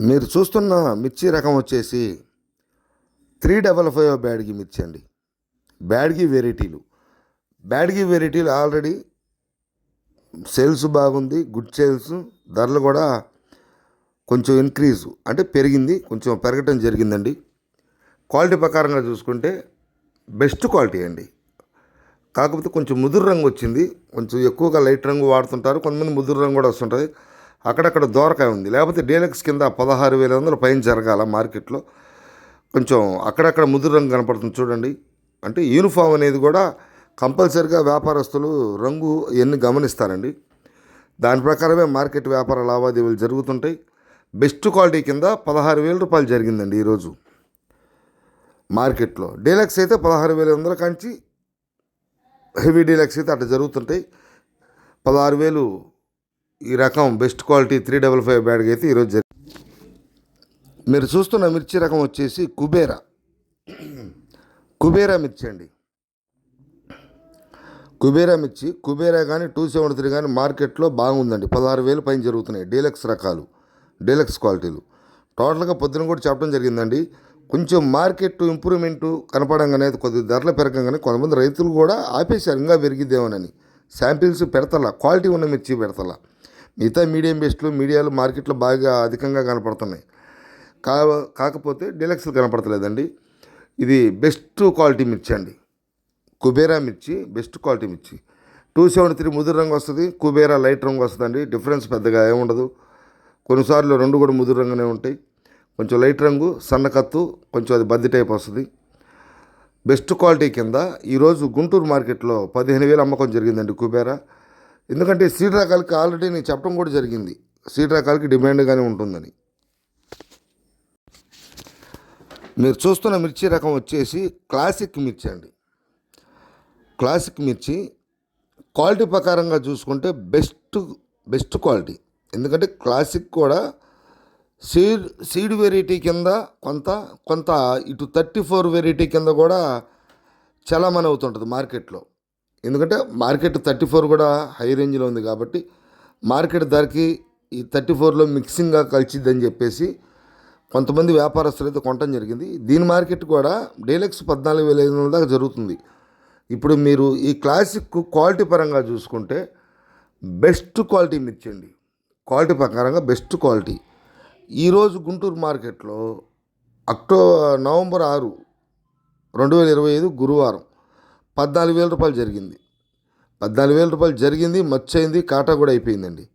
మీరు చూస్తున్న మిర్చి రకం వచ్చేసి త్రీ డబల్ ఫైవ్ బ్యాడ్గి మిర్చి అండి. బ్యాడ్గి వెరైటీలు. బ్యాడ్గి వెరైటీలు ఆల్రెడీ సేల్స్ బాగుంది గుడ్ సేల్స్ ధరలు కూడా కొంచెం ఇంక్రీజ్ అంటే పెరిగింది కొంచెం పెరగటం జరిగిందండి. క్వాలిటీ ప్రకారంగా చూసుకుంటే బెస్ట్ క్వాలిటీ అండి. కాకపోతే కొంచెం ముదురు రంగు వచ్చింది కొంచెం ఎక్కువగా లైట్ రంగు వాడుతుంటారు కొంతమంది ముదురు రంగు కూడా వస్తుంటుంది అక్కడక్కడ దోరకాయ ఉంది. లేకపోతే డీలక్స్ కింద పదహారు వేల వందల పైన జరగాల మార్కెట్లో. కొంచెం అక్కడక్కడ ముదురు రంగు కనపడుతుంది చూడండి. అంటే యూనిఫామ్ అనేది కూడా కంపల్సరిగా వ్యాపారస్తులు రంగు ఎన్ని గమనిస్తారండి. దాని ప్రకారమే మార్కెట్ వ్యాపార లావాదేవీలు జరుగుతుంటాయి. బెస్ట్ క్వాలిటీ కింద పదహారు వేల రూపాయలు జరిగిందండి ఈరోజు మార్కెట్లో. డీలక్స్ అయితే పదహారు వేల వందల కాంచి హెవీ డీలక్స్ అయితే అట్లా జరుగుతుంటాయి. పదహారు వేలు ఈ రకం best quality three double five బ్యాడ్గా అయితే ఈరోజు జరిగింది. మీరు చూస్తున్న మిర్చి రకం వచ్చేసి కుబేరా. కుబేరా మిర్చి అండి. కుబేరా మిర్చి కుబేరా కానీ టూ సెవెంటీ త్రీ కానీ మార్కెట్లో బాగుందండి. పదహారు వేలు పైన జరుగుతున్నాయి. డీలక్స్ రకాలు డీలక్స్ క్వాలిటీలు. టోటల్గా పొద్దున కూడా చెప్పడం జరిగిందండి. కొంచెం మార్కెట్ ఇంప్రూవ్మెంట్ కనపడంగానే కొద్దిగా ధరలు పెరగంగానే కొంతమంది రైతులు కూడా ఆపేశారు. ఇంకా పెరిగిద్దేమోనని. శాంపిల్స్ పెడతలా క్వాలిటీ ఉన్న మిర్చి పెడతలా. మిగతా మీడియం బెస్ట్లు మీడియాలు మార్కెట్లో బాగా అధికంగా కనపడుతున్నాయి. కా కాకపోతే డీలక్స్లు కనపడతలేదండి. ఇది బెస్ట్ క్వాలిటీ మిర్చి అండి. కుబేరా మిర్చి బెస్ట్ క్వాలిటీ మిర్చి. టూ సెవెంటీ త్రీ ముదురు రంగు వస్తుంది కుబేరా లైట్ రంగు వస్తుందండి. డిఫరెన్స్ పెద్దగా ఏముండదు కొన్నిసార్లు రెండు కూడా ముదురు రంగునే ఉంటాయి. కొంచెం లైట్ రంగు సన్నకత్తు కొంచెం అది బద్ది టైప్ వస్తుంది. బెస్ట్ క్వాలిటీ కింద ఈరోజు గుంటూరు మార్కెట్లో పదిహేను వేలు అమ్మకం జరిగిందండి కుబేరా. ఎందుకంటే సీట్ రకాలకి ఆల్రెడీ నేను చెప్పడం కూడా జరిగింది. సీట్ రకాలకి డిమాండ్గానే ఉంటుందని. మీరు చూస్తున్న మిర్చి రకం వచ్చేసి క్లాసిక్ మిర్చి అండి. క్లాసిక్ మిర్చి క్వాలిటీ ప్రకారంగా చూసుకుంటే బెస్ట్ బెస్ట్ క్వాలిటీ. ఎందుకంటే క్లాసిక్ కూడా సీడ్ సీడ్ వెరైటీ కింద కొంత కొంత ఇటు థర్టీ ఫోర్ వెరైటీ కింద కూడా చలామణి అవుతుంటుంది మార్కెట్లో. ఎందుకంటే మార్కెట్ థర్టీ ఫోర్ కూడా హై రేంజ్లో ఉంది కాబట్టి మార్కెట్ ధరకి ఈ థర్టీ ఫోర్లో మిక్సింగ్గా కలిసిద్దని చెప్పేసి కొంతమంది వ్యాపారస్తులు అయితే కొనటం జరిగింది. దీని మార్కెట్ కూడా డీలక్స్ పద్నాలుగు వేల ఐదు వందల దాకా జరుగుతుంది. ఇప్పుడు మీరు ఈ క్లాసిక్ క్వాలిటీ పరంగా చూసుకుంటే బెస్ట్ క్వాలిటీ మిర్చండి క్వాలిటీ ప్రకారంగా బెస్ట్ క్వాలిటీ. ఈరోజు గుంటూరు మార్కెట్లో అక్టో నవంబర్ ఆరు రెండు వేల ఇరవై ఐదు గురువారం పద్నాలుగు వేల రూపాయలు జరిగింది. పద్నాలుగు వేల రూపాయలు జరిగింది మచ్చయింది కాటా కూడా అయిపోయిందండి.